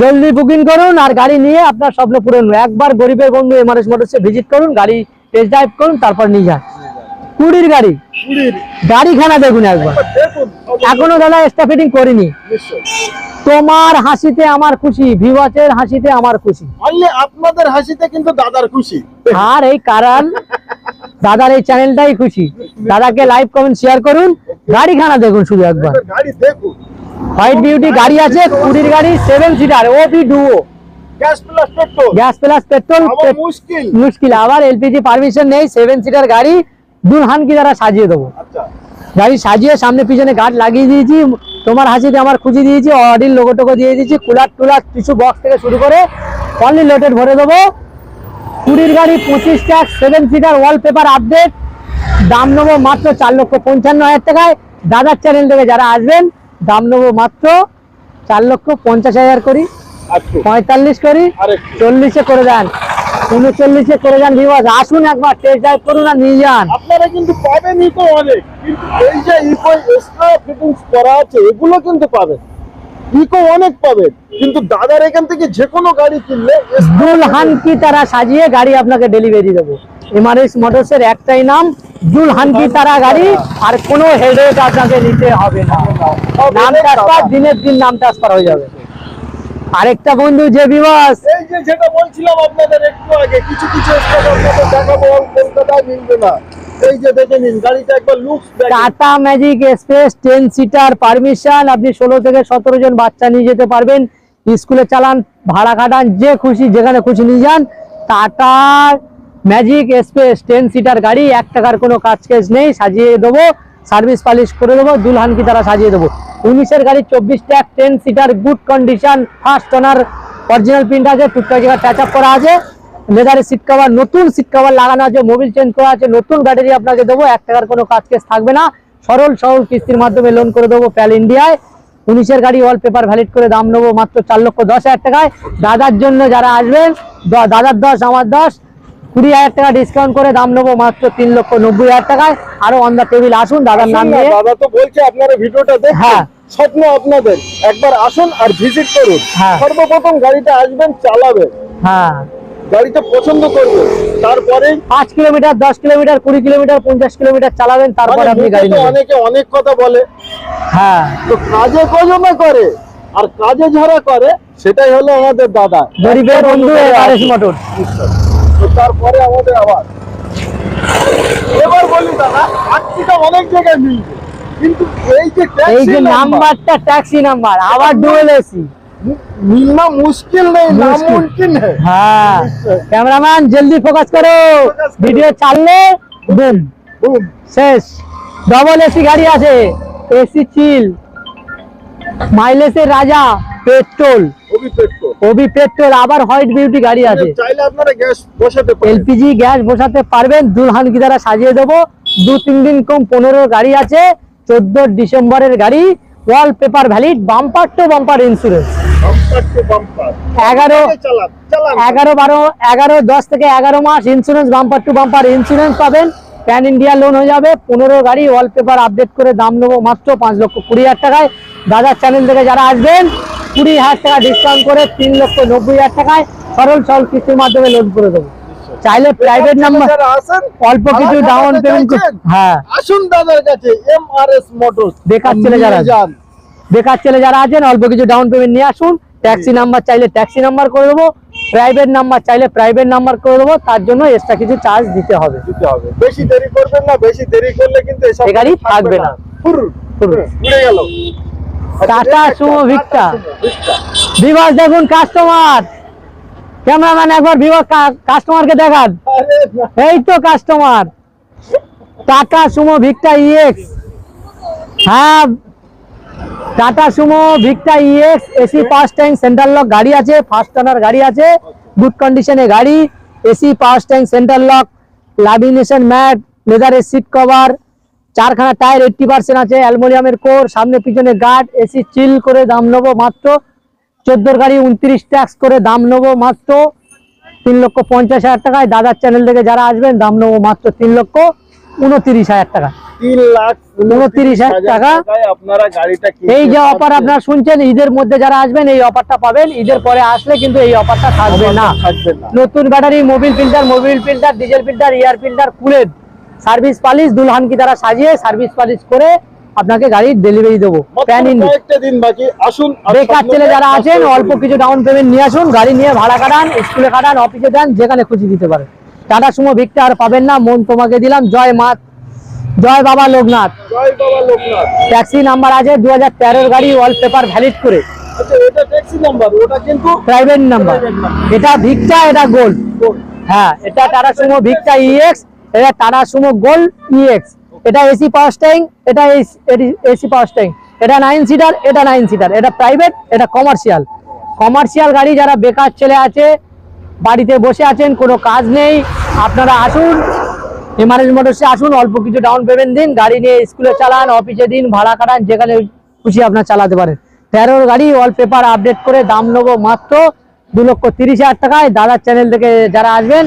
জলদি বুকিং করুন আর গাড়ি নিয়ে আপনার স্বপ্ন পূরণ। একবার গরিবের বন্ধু এমআরএস মোটরসে ভিজিট করুন গাড়ি টেস্ট ড্রাইভ করুন তারপর নিয়ে যান। কুড়ির গাড়ি? গাড়িখানা দেখুন একবার। এখনও দাদা এক্সট্রা ফিটিং করিনি তোমার হাসিতে আমার খুশি ভিওয়াচের হাসিতে আমার খুশি। আপনাদের হাসিতে কিন্তু দাদার খুশি। আর এই কারণ দাদার এই চ্যানেলটাই খুশি। দাদাকে লাইভ কমেন্ট শেয়ার করুন। গাড়িখানা দেখুন শুধু একবার। গাড়ি দেখুন। হোয়াইট বিউটি গাড়ি আছে কুড়ির গাড়ি seven seater O B duo gas plus petrol gas plus petrol মুশকিল। আবার এলপিজি পারমিশন নেই সেভেন সিটার গাড়ি দুলহান কি দ্বারা সাজিয়ে দেবো? আচ্ছা। গাড়ি সাজিয়ে সামনে পিছনে গার্ড লাগিয়ে দিয়েছি তোমার হাসিতে আমার খুঁজে দিয়েছি অডির লোগো টোগো দিয়ে দিয়েছি কুলার টুলার কিছু বক্স থেকে শুরু করে অনলি লোটেড ভরে দেবো। কুড়ির গাড়ি পঁচিশ ট্যাক সেভেন সিটার ওয়ালপেপার আপডেট দাম নেব মাত্র চার লক্ষ পঞ্চান্ন হাজার টাকায়। দাদার চ্যানেল থেকে যারা আসবেন দাম নেব মাত্র চার লক্ষ পঞ্চাশ হাজার করি। আচ্ছা। পঁয়তাল্লিশ করি। চল্লিশে করে দেন। উনচল্লিশে করে যান বিবাস আসুন একবার টেস্ট ড্রাইভ করুন আর নিয়ে যান। আপনারা কিন্তু পাবেন ইকো অনেক। কিন্তু এই যে ইকো এক্সট্রা ফিটিংস করা আছে এগুলো কিন্তু পাবেন। ইকো অনেক পাবেন। কিন্তু দাদার এখান থেকে যে কোনো গাড়ি কিনলে দুলহান কি তারা সাজিয়ে গাড়ি আপনাকে ডেলিভারি দেবো। এমআরএস মোটরসের একটাই নাম দুলহান কি তারা গাড়ি আর কোনো হেডেক আপনাকে নিতে হবে না। নাম ট্রান্সফার দিনের দিন নাম ট্রান্সফার হয়ে যাবে। আরেকটা বন্ধু যে বিবাস এই যে যেটা বলছিলাম আপনাদের একটু আগে কিছু কিছু আপনাদের দেখাবো কলকাতায় মিলবে না। এই যে দেখে নিন গাড়িটা একবার looks Tata magic express ten seater permission আপনি ষোলো থেকে সতেরো জন বাচ্চা নিয়ে যেতে পারবেন। স্কুলে চালান ভাড়া খাটান যে খুশি যেখানে খুশি নিয়ে যান। Tata magic express ten seater গাড়ি, এক টাকার কোনো কাজ কেস নেই, সাজিয়ে দেবো সার্ভিস পালিশ করে দেবো, দুলহান কি তারা সাজিয়ে দেবো। উনিশের গাড়ি চব্বিশ tax ten seater good condition first owner original print আছে, টুকটাক জায়গা টাচ আপ করা আছে। লেদারের সিট কভার নতুন সিট কভার লাগানো আছে মোবিল চেঞ্জ করা আছে, নতুন ব্যাটারি আপনাকে দেবো, এক টাকার কোনো কাজ কেস থাকবে না। সরল সরল কিস্তির মাধ্যমে লোন করে দেবো প্যাল ইন্ডিয়ায় উনিশের গাড়ি ওয়াল পেপার ভ্যালিড করে দাম নেব মাত্র চার লক্ষ দশ হাজার টাকায়। দাদার জন্য যারা আসবেন দাদার দশ, আমার দশ। কুড়ি হাজার টাকা ডিসকাউন্ট করে দাম নেব মাত্র তিন লক্ষ নব্বই হাজার টাকায়। আরও অন দা টেবিল আসুন দাদার নাম দিয়ে দাদা তো বলছে আপনারা ভিডিওটা হ্যাঁ। স্বপ্ন আপনাদের। একবার আসুন আর ভিজিট করুন। হ্যাঁ। সর্বপ্রথম গাড়িটা আসবেন চালাবেন। হ্যাঁ। গাড়িটা পছন্দ করবে তারপরে পাঁচ কিলোমিটার দশ কিলোমিটার কুড়ি কিলোমিটার পঞ্চাশ কিলোমিটার চালাবেন তারপরে মানে আপনি গাড়ি অনেকে অনেক কথা বলে। হ্যাঁ। তো কাজে কজমে করে আর কাজে যারা করে সেটাই হলো আমাদের দাদা। গরিবের বন্ধু মোটর তারপরে আমাদের আবার। এবার বলি দাদা আটটিটা অনেক জায়গায় মিলবে। কিন্তু এই যে এই যে নাম্বারটা ট্যাক্সি নাম্বার আবার ডুয়েল এসি মিলনা মুশকিল নেই। নামুমকিন হ্যাঁ। ক্যামেরাম্যান জলদি ফোকাস করো। ভিডিও চাললে বুম শেষ। ডবল এসি গাড়ি আছে। এসি চিল মাইলেজের রাজা পেট্রোল। OB petrol. আবার হোয়াইট বিউটি গাড়ি আছে। চাইলে আপনারা গ্যাস বসাতে পারেন। এলপিজি গ্যাস বসাতে পারবেন দুলহান কি দ্বারা সাজিয়ে দেবো। দু তিন দিন কম পনেরো গাড়ি আছে চোদ্দ ডিসেম্বরের গাড়ি wall paper valid bumper to bumper insurance এগারো এগারো বারো এগারো দশ থেকে এগারো মাস insurance bumper to bumper insurance পাবেন। প্যান ইন্ডিয়া লোন হয়ে যাবে পনেরো গাড়ি ওয়ালপেপার আপডেট করে দাম নেব মাত্র পাঁচ লক্ষ কুড়ি হাজার টাকায়। দাদার চ্যানেল থেকে যারা আসবেন কুড়ি হাজার টাকা ডিসকাউন্ট করে তিন লক্ষ নব্বই হাজার টাকায় সরল সরল কিস্তির মাধ্যমে লোন করে দেবো। চাইলে প্রাইভেট নাম্বার অল্প কিছু ডাউন পেমেন্ট? হ্যাঁ। আসুন দাদার কাছে এম আর এস মোটর বেকার ছেলে যারা। বেকার ছেলে যারা আছেন অল্প কিছু ডাউন পেমেন্ট নিয়ে আসুন। ট্যাক্সি নাম্বার চাইলে ট্যাক্সি নাম্বার করে দেবো। প্রাইভেট নাম্বার চাইলে প্রাইভেট নাম্বার করে দেবো। তার জন্য এক্সট্রা কিছু চার্জ দিতে হবে। দিতে হবে। বেশি দেরি করবেন না বেশি দেরি করলে কিন্তু গাড়ি থাকবে না। ফুর। উড়ে গেল। টাটা সুমো ভিক্টা বিভাস দেখুন কাস্টমার ক্যামেরাম্যান, একবার বিভাস কাস্টমারকে দেখান। এই তো customer Tata Sumo Victa EX হ্যাঁ। Tata Sumo Victa EX AC first tank central lock গাড়ি আছে ফার্স্ট ওনার গাড়ি আছে গুড কন্ডিশনে গাড়ি। AC first tank central lock lamination mat লেদারের সিট কভার চারখানা টায়ার এইটটি পার্সেন্ট আছে অ্যালুমিনিয়ামের কোর সামনে পিছনে গার্ড এসি চিল করে দাম নেব মাত্র। চোদ্দোর গাড়ি উনত্রিশ ট্যাক্স করে দাম নেব মাত্র। তিন লক্ষ পঞ্চাশ হাজার টাকায় দাদার চ্যানেল থেকে যারা আসবেন দাম নেব মাত্র তিন লক্ষ উনত্রিশ হাজার টাকা। তিন লাখ উনত্রিশ হাজার টাকা। আপনারা গাড়িটা এই যে অফার। আপনারা শুনছেন ঈদের মধ্যে যারা আসবেন এই অফারটা পাবেন। ঈদের পরে আসলে কিন্তু এই অফারটা থাকবে না। থাকবে না। নতুন battery mobil filter mobil filter diesel filter air filter কুলের সার্ভিস পালিশ দুলহান কি তারা সাজিয়ে সার্ভিস পালিশ করে আপনাকে গাড়ির ডেলিভারি দেবো। মাত্র প্যান দিন বাকি আসুন বেকার ছেলে যারা আছেন অল্প কিছু ডাউন পেমেন্ট নিয়ে আসুন গাড়ি নিয়ে ভাড়া কাটান স্কুলে কাটান অফিসে দেন যেখানে খুশি দিতে পারেন। টাটা সুমো ভিক্টা আর পাবেন না মন তোমাকে দিলাম। জয় মা জয় বাবা লোকনাথ। জয় বাবা লোকনাথ। ট্যাক্সি নাম্বার আছে দু হাজার তেরোর গাড়ি ওয়ালপেপার ভ্যালিড করে। আচ্ছা প্রাইভেট নাম্বার এটা ভিক্টা এটা গোল্ড হ্যাঁ এটা টাটা সুমো ভিক্টা ইএক্স এটা টাটা সুমো গোল্ড ইএক্স এটা এসি পাওয়ার স্টাইং এটা এসি পাওয়ার স্টাইং এটা নাইন সিটার এটা নাইন সিটার এটা প্রাইভেট এটা কমার্শিয়াল কমার্শিয়াল গাড়ি যারা বেকার ছেলে আছে, বাড়িতে বসে আছেন, কোনো কাজ নেই, আপনারা আসুন। এমআরএস মোটরসে আসুন, অল্প কিছু ডাউন পেমেন্ট দিন, গাড়ি নিয়ে স্কুলে চালান অফিসে দিন, ভাড়া কাটান যেখানে খুশি আপনার চালাতে পারেন। তেরোর গাড়ি ওয়াল পেপার আপডেট করে দাম নেব মাত্র দু লক্ষ তিরিশ হাজার টাকায় দাদার চ্যানেল থেকে যারা আসবেন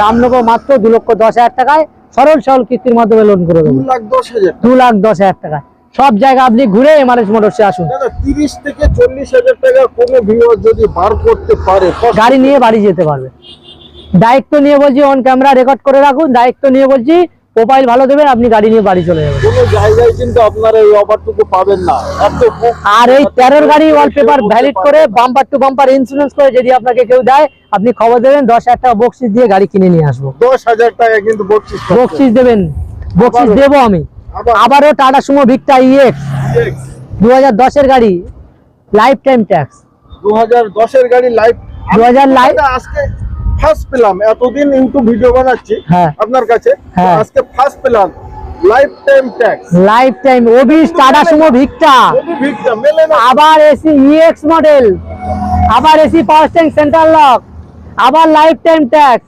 দাম নেব মাত্র দু লক্ষ দশ হাজার টাকায়। সরল সরল কিস্তির মাধ্যমে লোন করে দেবো। দু লাখ দশ হাজার টাকায় সব জায়গা আপনি ঘুরে এমআরএস মোটরসে আসুন। তিরিশ থেকে চল্লিশ হাজার টাকা কোনো ভিউয়ার যদি বার করতে পারে গাড়ি নিয়ে বাড়ি যেতে পারবে। দায়িত্ব নিয়ে বলছি অন ক্যামেরা রেকর্ড করে রাখুন। দায়িত্ব নিয়ে বলছি প্রোফাইল ভালো দেবেন আপনি গাড়ি নিয়ে বাড়ি চলে যাবেন। কোনো জায়গায় কিন্তু আপনারা এই অফারটুকু পাবেন না। আর এই তেরোর গাড়ি ওয়ালপেপার ভ্যালিড করে বাম্পার টু বাম্পার ইন্স্যুরেন্স করে যদি আপনাকে কেউ দেয় আপনি খবর দেবেন দশ হাজার টাকা বকশিস দিয়ে গাড়ি কিনে নিয়ে আসব। দশ হাজার টাকা কিন্তু বকশিস বকশিস দেবেন বকশিস? দেবো আমি। আবার। আবারও Tata Sumo Victa EX Yes, দু হাজার দশের গাড়ি লাইফ টাইম ট্যাক্স দু হাজার দশের গাড়ি লাইভ 2000 লাইভ- আজকে ফার্স্ট পেলাম এতদিন ইউটিউব ভিডিও বানাচ্ছি হ্যাঁ। আপনার কাছে। হ্যাঁ। আজকে ফার্স্ট পেলাম life time tax life time ওবিস Tata Sumo Victa ভিড়টা মেলে না। আবার এসি ইএক্স মডেল আবার AC power stand central lock আবার লাইফ টাইম ট্যাক্স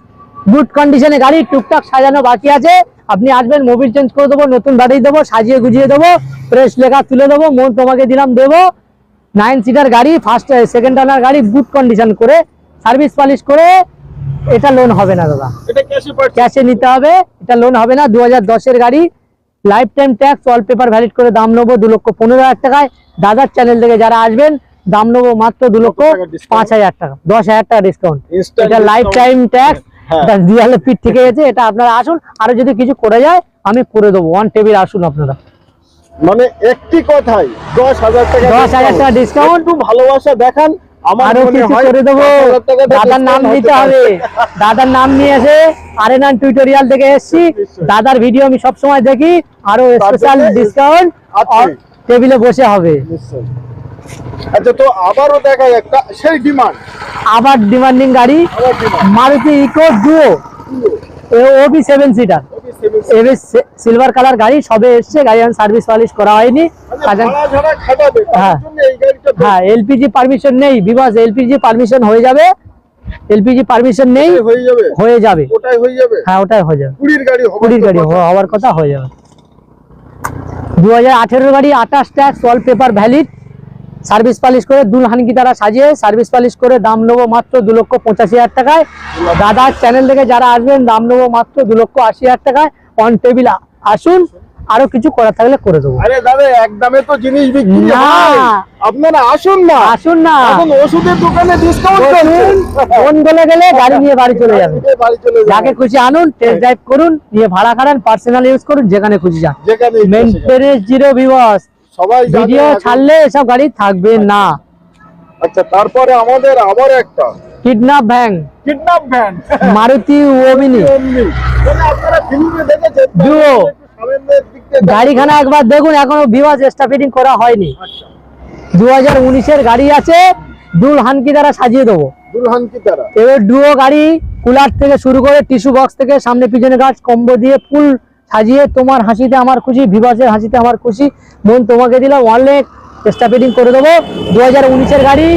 গুড কন্ডিশনে গাড়ি টুকটাক সাজানো বাকি আছে। আপনি আসবেন মোবিল চেঞ্জ করে দেবো নতুন ব্যাটারি দেবো সাজিয়ে গুজিয়ে দেবো ফ্রেশ লেখা তুলে দেবো মন তোমাকে দিলাম দেবো। নাইন সিটার গাড়ি ফার্স্ট সেকেন্ড টানার গাড়ি গুড কন্ডিশন করে সার্ভিস পালিশ করে এটা লোন হবে না দাদা। ক্যাশে নিতে হবে এটা লোন হবে না দু হাজার দশের গাড়ি। Life time tax wallpaper valid করে দাম নেব দু লক্ষ পনেরো হাজার টাকায়। দাদার চ্যানেল থেকে যারা আসবেন দাম নেব মাত্র দু লক্ষ পাঁচ হাজার টাকা দশ হাজার টাকা ডিসকাউন্ট এটা লাইফ টাইম ট্যাক্স। দিয়ালে পিঠ থেকে গেছে এটা আপনারা আসুন আরও যদি কিছু করে যায় আমি করে দেবো। ওয়ান টেবিল আসুন আপনারা। মানে একটি কথাই দশ হাজার টাকা 10,000 টাকা ডিসকাউন্ট ভালোবাসা দেখান আরও মনে কিছু করে দেবো। দাদার নাম দিতে হবে। দাদার নাম নিয়ে এসে আরেনান টিউটোরিয়াল থেকে এসেছি। দাদার ভিডিও আমি সব সময় দেখি। আরও স্পেশাল ডিসকাউন্ট। টেবিলে বসে হবে। আচ্ছা তো আবারও দেখা একটা সেই ডিমান্ড আবার ডিমান্ডিং গাড়ি। Maruti Eeco duo OB seven seater এবে সিলভার কালার গাড়ি সবে এসছে গাড়ি এখন সার্ভিস পালিশ করা হয়নি। তার হ্যাঁ। হ্যাঁ এলপিজি পারমিশন নেই বিকজ এলপিজি পারমিশন হয়ে যাবে। এলপিজি পারমিশন নেই হয়ে যাবে? হয়ে যাবে। ওটাই হয়ে যাবে? হ্যাঁ ওটাই হয়ে যাবে। কুড়ির গাড়ি কুড়ির গাড়ি হওয়ার কথা হয়ে যাবে। দু হাজার আঠেরোর গাড়ি আঠাশ tax wall paper valid service polish করে দুলহানকি তারা সাজিয়ে সার্ভিস পালিশ করে দাম নেব মাত্র দু লক্ষ পঁচাশি হাজার টাকায়। দাদার চ্যানেল থেকে যারা আসবেন দাম নেব মাত্র দু লক্ষ আশি হাজার টাকায়। অন টেবিল আসুন আরও কিছু করার থাকলে করে দেবো। আরে দাদা একদমে তো জিনিস বিক্রি না। আপনারা আসুন না। আসুন না। এখন ওষুধের দোকানে ডিসকাউন্ট বসুন, ফোন বলে গেলে গাড়ি নিয়ে বাড়ি চলে যাবে। যাকে খুশি আনুন টেস্ট ড্রাইভ করুন নিয়ে ভাড়া খাড়ান পার্সোনাল ইউজ করুন যেখানে খুশি যান। যেখানে। মেনটেনেন্স জিরো ভিউয়ার্স সবাই ভিডিও। ছাড়লে এসব গাড়ি থাকবে না। আচ্ছা তারপরে আমাদের আবার একটা। Kidnap van kidnap van Maruti Omni মানে আপনারা ফিল্মে দেখেছেন। গাড়িখানা একবার দেখুন এখনও ভিউয়ার্স এক্সট্রা ফিটিং করা হয়নি। আচ্ছা। দু হাজার উনিশের গাড়ি আছে দুল হানকি দ্বারা সাজিয়ে দেবো। এবার ডুয়ো গাড়ি কুলার থেকে শুরু করে টিস্যু বক্স থেকে সামনে পিছনে গাছ কম্বো দিয়ে ফুল সাজিয়ে তোমার হাসিতে আমার খুশি ভিভাসের হাসিতে আমার খুশি। মন তোমাকে দিলাম অনলেক চেষ্টা ফিটিং করে দেবো। দু হাজার গাড়ি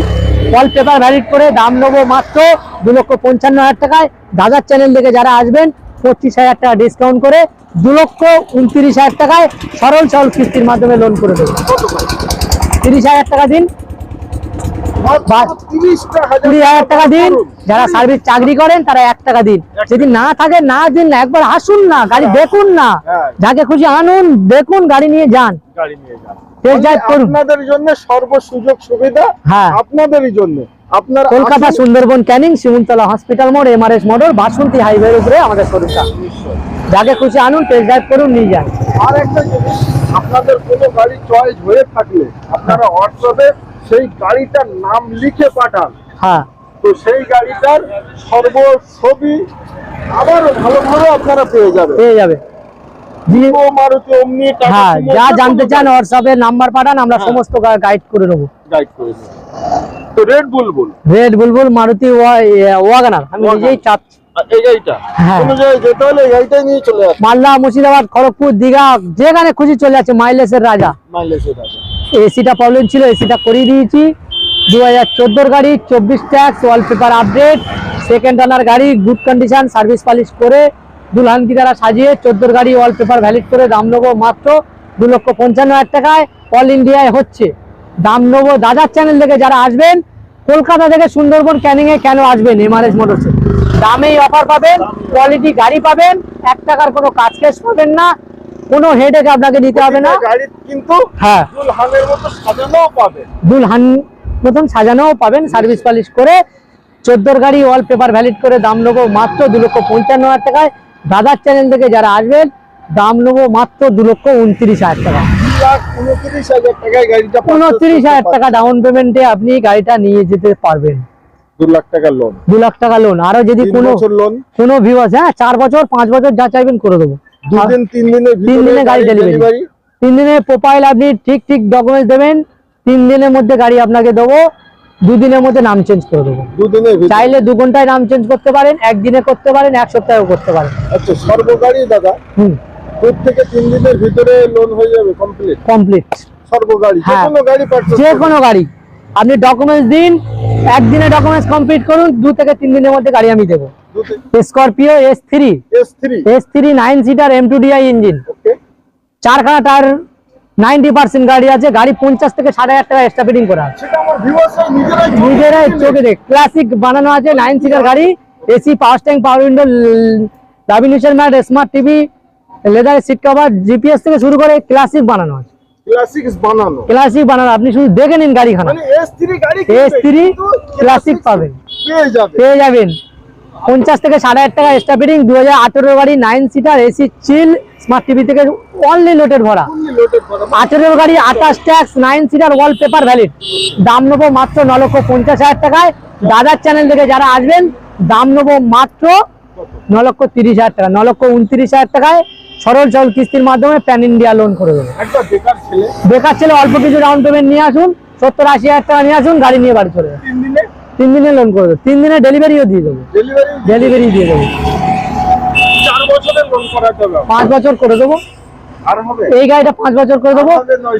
ওয়ালপেপার ভ্যালিড করে দাম নেব মাত্র দু লক্ষ পঞ্চান্ন হাজার টাকায়। দাদার চ্যানেল থেকে যারা আসবেন, পঁচিশ হাজার টাকা ডিসকাউন্ট করে দু লক্ষ উনত্রিশ হাজার টাকায় সরল সরল কিস্তির মাধ্যমে লোন করে দেবো। তিরিশ হাজার টাকা দিন মাত্র বাস। 30টা হাজার কুড়ি হাজার টাকা দিন। যারা সার্ভিস চাকরি করেন তারা এক টাকা দিন। যদি না থাকে না দিন না। একবার আসুন না গাড়ি দেখুন না। হ্যাঁ। যাকে খুশি আনুন দেখুন গাড়ি নিয়ে যান। করুন। আপনাদের জন্য সর্ব সুযোগ সুবিধা হ্যাঁ। আপনাদেরই জন্য। আপনার কলকাতা সুন্দরবন ক্যানিং শিমুলতলা হসপিটাল মোড় M R MRS motor Basanti হাইওয়ের উপরে আমাদের শোরুমটা যাকে খুশি আনুন টেস্ট ড্রাইভ করুন নিয়ে যান। আর একটা জিনিস আপনাদের কোনো গাড়ি চয়েস হয়ে থাকলে আপনারা হোয়াটসঅ্যাপে সেই গাড়িটার নাম লিখে পাঠান। হ্যাঁ। তো সেই গাড়িটার সর্ব ছবি আবারও ভালোভাবে আপনারা পেয়ে যাবেন। পেয়ে যাবে। হ্যাঁ যা জানতে চান হোয়াটসঅ্যাপে নাম্বার পাঠান আমরা হ্যাঁ। সমস্ত গাইড করে নেব। গাইড করে। তো red Bulbul red Bulbul Maruti WagonR আমি নিজেই হ্যাঁ। মুর্শিদাবাদ খড়গপুর দীঘা যেখানে খুশি চলে যাচ্ছে মাইলেজের রাজা। মাইলেজের আছে এসিটা প্রবলেম ছিল, এসিটা করিয়ে দিয়েছি। দু হাজার চোদ্দোর গাড়ি, চব্বিশ tax wallpaper update second runner গাড়ি গুড কন্ডিশন সার্ভিস পালিশ করে দুলহান কি দ্বারা সাজিয়ে চোদ্দোর গাড়ি ওয়ালপেপার ভ্যালিড করে দাম নেব মাত্র দু লক্ষ পঞ্চান্ন হাজার টাকায়। অল ইন্ডিয়ায় হচ্ছে। দাম নেব দাদার চ্যানেল থেকে যারা আসবেন, কলকাতা থেকে সুন্দরবন ক্যানিংয়ে কেন আসবেন এমআরএস মোটরসে দামেই অফার পাবেন কোয়ালিটি গাড়ি পাবেন, এক টাকার কোনো কাজ কেস পাবেন না। কোনো হেডেক আপনাকে নিতে হবে না। কিন্তু হ্যাঁ। দুলহানের মতো সাজানোও পাবে। দুলহান মতন সাজানোও পাবেন সার্ভিস পালিশ করে। চোদ্দোর গাড়ি ওয়াল পেপার ভ্যালিড করে দাম নেব মাত্র দু লক্ষ পঞ্চান্ন হাজার টাকায়। দাদার চ্যানেল থেকে যারা আসবেন দাম নেব মাত্র দু লক্ষ উনত্রিশ হাজার টাকা। উনত্রিশ হাজার টাকা ডাউন পেমেন্টে আপনি গাড়িটা নিয়ে যেতে পারবেন। দু লাখ টাকা লোন দু লাখ টাকা লোন আরও যদি কোনো লোন কোনো ভিউয়ার্স হ্যাঁ চার বছর পাঁচ বছর যা চাইবেন করে দেবো। দুদিন তিন দিনের তিন দিনে গাড়ি ডেলিভারি তিন প্রোফাইল আপনি ঠিক ঠিক ডকুমেন্টস দেবেন তিন দিনের মধ্যে গাড়ি আপনাকে দেবো দুদিনের মধ্যে নাম চেঞ্জ করে দেবো। দুদিনের চাইলে দু ঘন্টায় নাম চেঞ্জ করতে পারেন একদিনে করতে পারেন এক সপ্তাহেও করতে পারেন। আচ্ছা সর্ব গাড়ি দাদা হুম। থেকে তিন দিনের ভিতরে লোন হয়ে যাবে কমপ্লিট কমপ্লিট সর্ব গাড়ি যে হ্যাঁ। কোনো গাড়ি যে কোনো গাড়ি। আপনি ডকুমেন্টস দিন একদিনে ডকুমেন্টস কমপ্লিট করুন দু থেকে তিন দিনের মধ্যে গাড়ি আমি দেবো। Scorpio S three S three nine seater M two DI engine চারখানা টায়ার নাইনটি পার্সেন্ট গাড়ি আছে গাড়ি পঞ্চাশ থেকে ষাট হাজার টাকা এক্সট্রা ফিটিং করা নিজেরাই চোখে দেখ ক্লাসিক বানানো আছে নাইন সিটার গাড়ি AC power tank power window lamination mat smart TV leather seat cover GPS থেকে শুরু করে ক্লাসিক বানানো আছে। বানানো। ক্লাসিক বানানো আপনি শুধু দেখে নিন গাড়িখানা। এস থ্রি গাড়ি S3 classic পাবেন। পেয়ে যাবেন। পঞ্চাশ থেকে ষাট হাজার টাকা এক্সট্রা ফিটিং দু হাজার আঠেরো গাড়ি nine seater AC chill smart TV থেকে অনলি লোটের ভরা। আঠেরো গাড়ি আঠাশ tax nine seater all paper valid দাম নেব মাত্র ন লক্ষ পঞ্চাশ হাজার টাকায়। দাদার চ্যানেল থেকে যারা আসবেন দাম নেব মাত্র ন লক্ষ তিরিশ হাজার টাকা ন লক্ষ উনত্রিশ হাজার টাকায়। সরল সরল কিস্তির মাধ্যমে প্যান ইন্ডিয়া লোন করে দেবো। একটা বেকার ছেলে। বেকার ছেলে অল্প কিছু ডাউন পেমেন্ট নিয়ে আসুন সত্তর আশি হাজার টাকা নিয়ে আসুন গাড়ি নিয়ে বাড়ি চলে যাবে তিন দিনে লোন করে দেবো। তিন দিনে ডেলিভারিও দিয়ে দেবো। ডেলিভারি ডেলিভারি দিয়ে দেবো। পাঁচ বছর করে দেবো। এই গাড়িটা পাঁচ বছর করে দেবো।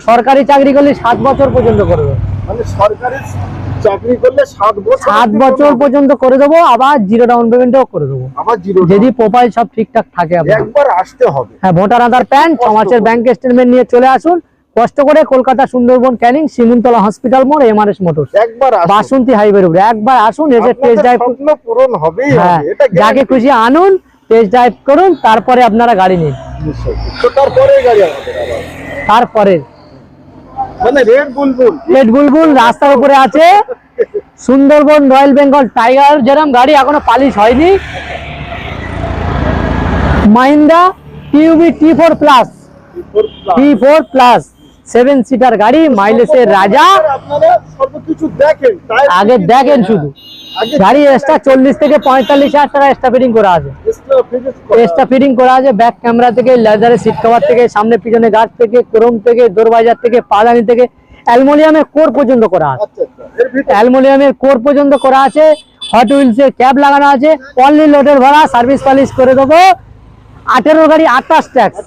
সরকারি চাকরি করলে সাত বছর পর্যন্ত করে দেবো। মানে চাকরি করলে সাত বছর পর্যন্ত করে দেবো। আবার জিরো ডাউন পেমেন্টও করে দেবো। আবার জিরো যদি প্রোফাইল সব ঠিকঠাক থাকে একবার আসতে হবে। হ্যাঁ ভোটার আধার প্যান ছ মাসের ব্যাংক স্টেটমেন্ট নিয়ে চলে আসুন। কষ্ট করে কলকাতা সুন্দরবন ক্যানিং সিমুনতলা হসপিটাল মোড় এমআরএস মোটরস একবার আসুন। বাসন্তী হাইওয়ের উপরে একবার আসুন এসে টেস্ট ড্রাইভ পূরণ হ্যাঁ হবে এটা যাকে খুশি আনুন টেস্ট ড্রাইভ করুন তারপরে আপনারা গাড়ি নিন। তারপরে গাড়ি আমাদের তারপরে। মানে রেড বুলবুল রেড বুলবুল রাস্তার উপরে আছে। সুন্দরবন রয়্যাল বেঙ্গল টাইগার যেরকম গাড়ি এখনও পালিশ হয়নি। Mahindra TUV T four plus T four plus seven seater গাড়ি মাইলেজের রাজা। আগে দেখেন শুধু। গাড়ি এক্সট্রা চল্লিশ থেকে পঁয়তাল্লিশ হাজার টাকা এক্সট্রা ফিটিং করা আছে। এক্সট্রা ফিটিং করা আছে ব্যাক ক্যামেরা থেকে লেদারের সিট কভার থেকে সামনে পিছনে গাছ থেকে ক্রোম থেকে দরবাজার থেকে পাদানি থেকে অ্যালমোনিয়ামের কোর পর্যন্ত করা আছে। আচ্ছা আচ্ছা অ্যালমোনিয়ামের কোর পর্যন্ত করা আছে হট হুইলসের ক্যাব লাগানো আছে অনলি লোডের ভাড়া সার্ভিস পালিশ করে দেবো। আঠেরো গাড়ি আঠাশ ট্যাক্স।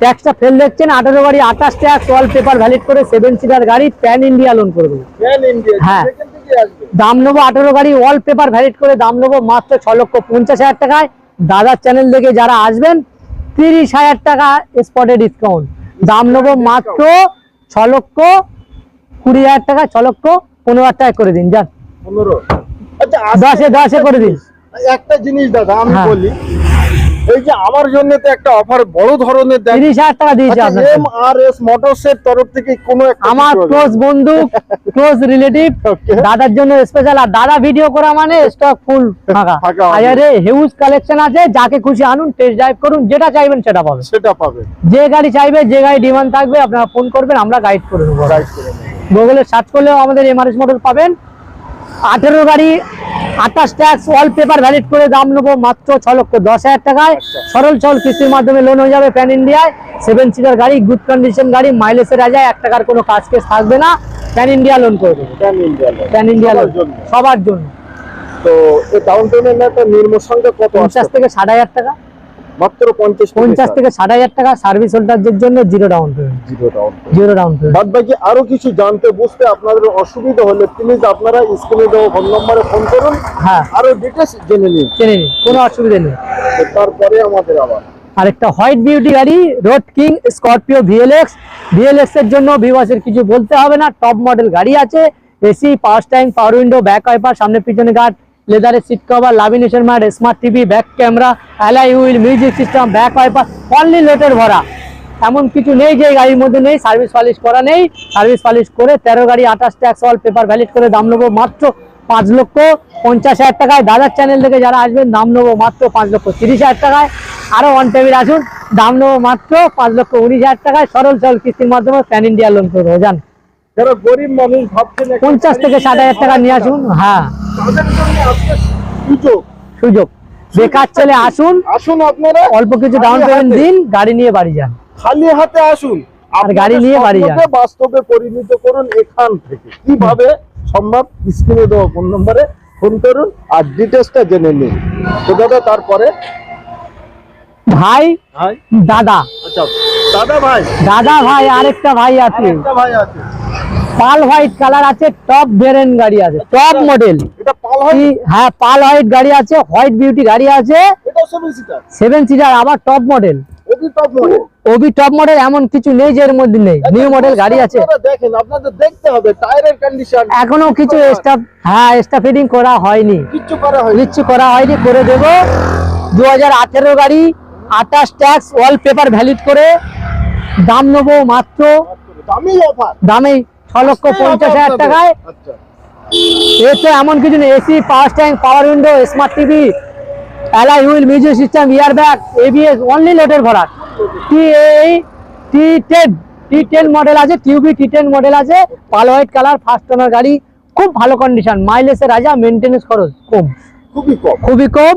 ট্যাক্সটা ফেল দেখছেন আঠেরো গাড়ি আঠাশ ট্যাক্স ওয়াল পেপার ভ্যালিড করে সেভেন সিটার গাড়ি প্যান ইন্ডিয়া লোন করে দেবো। হ্যাঁ। দাম নেব আঠেরো গাড়ি ওয়াল পেপার ভ্যালিড করে দাম নেব মাত্র ছ লক্ষ পঞ্চাশ হাজার টাকায়। দাদার চ্যানেল থেকে যারা আসবেন তিরিশ হাজার টাকা স্পটে ডিসকাউন্ট দাম নেব মাত্র ছ লক্ষ কুড়ি হাজার টাকা ছ লক্ষ পনেরো হাজার টাকা করে দিন যান। পনেরো। আচ্ছা দশে দশে করে দিন। একটা জিনিস দাদা আমি হ্যাঁ। বলি এই যে আমার জন্য তো একটা অফার বড় ধরনের দেন তিরিশ হাজার টাকা দিয়েছে আপনার এম আর এস তরফ থেকে কোনো একটা আমার ক্লোজ বন্ধু ক্লোজ রিলেটিভ দাদার জন্য স্পেশাল আর দাদা ভিডিও করা মানে স্টক ফুল ফাঁকা। আরে হিউজ কালেকশন আছে যাকে খুশি আনুন টেস্ট ড্রাইভ করুন যেটা চাইবেন সেটা পাবেন। সেটা পাবে যে গাড়ি চাইবে যে গাড়ি ডিমান্ড থাকবে আপনারা ফোন করবেন আমরা গাইড করে দেবো। রাইট করে। গুগলে সার্চ করলেও আমাদের এমআরএস মডেল পাবেন। আঠেরো গাড়ি আঠাশ ট্যাক্স ওয়াল পেপার ভ্যালিড করে দাম নেব মাত্র ছ লক্ষ দশ হাজার টাকায়। সরল চল কিস্তির মাধ্যমে লোন হয়ে যাবে প্যান ইন্ডিয়ায় সেভেন সিটার গাড়ি গুড কন্ডিশন গাড়ি মাইলেজের রাজায় এক টাকার কোনো কাজ কেস থাকবে না। প্যান ইন্ডিয়া লোন করে দেবো। প্যান ইন্ডিয়া লোন সবার জন্য। তো এই ডাউন পেমেন্টটা নিম্ন সংখ্যা কত পঞ্চাশ থেকে ষাট হাজার টাকা। মাত্র পঞ্চাশ পঞ্চাশ থেকে ষাট হাজার টাকা সার্ভিস হোল্ডারদের জন্য zero down payment zero down zero down payment বাদ বাকি আরও কিছু জানতে বুঝতে আপনাদের অসুবিধা হলে প্লিজ আপনারা স্ক্রিনে দেওয়া ফোন নম্বরে ফোন করুন। হ্যাঁ। আরও ডিটেলস জেনে নিন। চেনে নিন কোনো অসুবিধা নেই। তারপরে আমাদের আবার। আরেকটা হোয়াইট বিউটি গাড়ি road king Scorpio VLX VLX এর জন্য ভিভাসের কিছু বলতে হবে না টপ মডেল গাড়ি আছে। AC power steering power window back wiper সামনে পিছনে গার্ড লেদারের seat cover lamination mat smart TV back camera alloy wheel music system back wiper only লোটের ভরা। এমন কিছু নেই যে গাড়ির মধ্যে নেই সার্ভিস পালিশ করা নেই। সার্ভিস পালিশ করে তেরো গাড়ি, আঠাশ ট্যাক্স অল পেপার ভ্যালিড করে দাম নেব মাত্র পাঁচ লক্ষ পঞ্চাশ হাজার টাকায়। দাদার চ্যানেল থেকে যারা আসবেন, দাম নেব মাত্র পাঁচ লক্ষ তিরিশ হাজার টাকায়। আরও ওয়ান টেবিল আসুন, দাম নেব মাত্র পাঁচ লক্ষ উনিশ হাজার টাকায়। সরল সরল কিস্তির মাধ্যমে প্যান ইন্ডিয়া লোন করব, জান? যারা গরিব মানুষ ভাবছেন পঞ্চাশ থেকে ষাট হাজার টাকা নিয়ে আসুন হ্যাঁ। সুযোগ। সুযোগ। বেকার ছেলে আসুন আসুন আপনারা। অল্প কিছু ডাউন পেমেন্ট দিন গাড়ি নিয়ে বাড়ি যান। খালি হাতে আসুন। আর গাড়ি নিয়ে বাড়ি যান। বাস্তবে পরিণত করুন এখান থেকে। কীভাবে সম্ভব? স্ক্রিনে দেওয়া ফোন নম্বরে ফোন করুন আর ডিটেলসটা জেনে নিন। তো দাদা তারপরে? ভাই দাদা। আচ্ছা দাদা ভাই। দাদা ভাই আরেকটা ভাই আছে। একটা ভাই আছে। পাল হোয়াইট কালার আছে টপ ভেরিয়েন্ট গাড়ি আছে টপ মডেল। এটা পাল হ্যাঁ পাল হোয়াইট গাড়ি আছে হোয়াইট বিউটি গাড়ি আছে। সেভেন সিটার আবার টপ মডেল। ওটি টপ মডেল? ওবি টপ মডেল এমন কিছু নেই যে এর মধ্যে নেই। নিউ মডেল গাড়ি আছে। দেখেন আপনাদের দেখতে হবে টায়ারের কন্ডিশন এখনও কিছু স্টাফ হ্যাঁ স্টাফ ফিটিং করা হয়নি। কিচ্ছু করা হয়নি। করা হয়নি করে দেব। দু হাজার আঠেরো গাড়ি আঠাশ ট্যাক্স ওয়াল পেপার ভ্যালিড করে। দাম নেব মাত্র দামি অফার দামে ছ লক্ষ পঞ্চাশ হাজার টাকায়। আচ্ছা। এর তো এমন কিছু নেই। AC power stand power window smart TV alloy wheel music system air bag ABS only লোডের ভরা টি এই T ten T ten model আছে টিউবি টি টেন মডেল আছে pearl white colour first owner গাড়ি খুব ভালো কন্ডিশন মাইলেজের রাজা maintenance খরচ কম। খুবই কম। খুবই কম।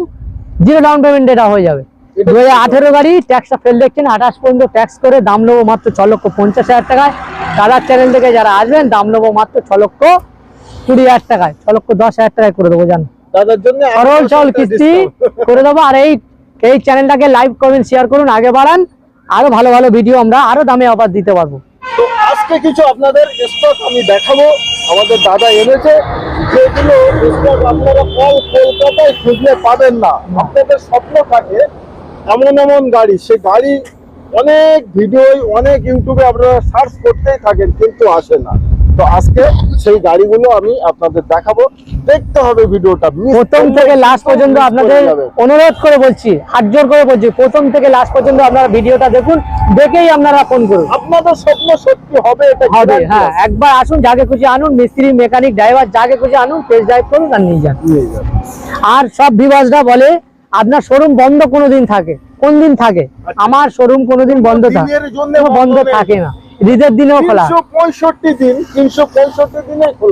জিরো ডাউন পেমেন্ট এটা হয়ে যাবে। দু হাজার আঠেরো গাড়ি ট্যাক্সটা ফেল দেখছেন আঠাশ পর্যন্ত ট্যাক্স করে দাম নেব মাত্র ছ লক্ষ পঞ্চাশ হাজার টাকায়। দাদার চ্যানেল থেকে যারা আসবেন দাম নেব মাত্র ছ লক্ষ কুড়ি হাজার টাকায়। ছ লক্ষ দশ হাজার টাকায় করে দেবো জান। দাদার জন্য সরল চল কিস্তি করে দেবো। আর এই এই চ্যানেলটাকে লাইভ কমেন্ট শেয়ার করুন আগে বাড়ান। আরও ভালো ভালো ভিডিও আমরা আরও দামে অফার দিতে পারব। তো আজকে কিছু আপনাদের স্টক আমি দেখাবো। আমাদের দাদা এনেছে। যেগুলো স্টক আপনারা কল কলকাতায় খুঁজলে পাবেন না। আপনাদের স্বপ্ন থাকে এমন এমন গাড়ি। সে গাড়ি অনেক ভিডিও অনেক ইউটিউবে আপনারা সার্চ করতেই থাকেন কিন্তু আসে না। তো আজকে সেই গাড়িগুলো আমি আপনাদের দেখাবো। দেখতে হবে ভিডিওটা। প্রথম থেকে লাস্ট পর্যন্ত আপনাদের অনুরোধ করে বলছি হাত জোর করে বলছি প্রথম থেকে লাস্ট পর্যন্ত আপনারা ভিডিওটা দেখুন দেখেই আপনারা ফোন করুন। আপনাদের স্বপ্ন সত্যি হবে এটা হবে হ্যাঁ একবার আসুন যাকে খুশি আনুন মিস্ত্রি মেকানিক ড্রাইভার যাকে খুশি আনুন টেস্ট ড্রাইভ করুন আর নিয়ে যান। আর সব ভিভাসরা বলে আপনার শোরুম বন্ধ কোনোদিন থাকে। কোন দিন থাকে? আমার শোরুম কোনোদিন বন্ধ থাকে। বন্ধ থাকে না। ঈদের দিনেও খোলা। পঁয়ষট্টি দিন তিনশো পঁয়ষট্টি দিনে খোলা।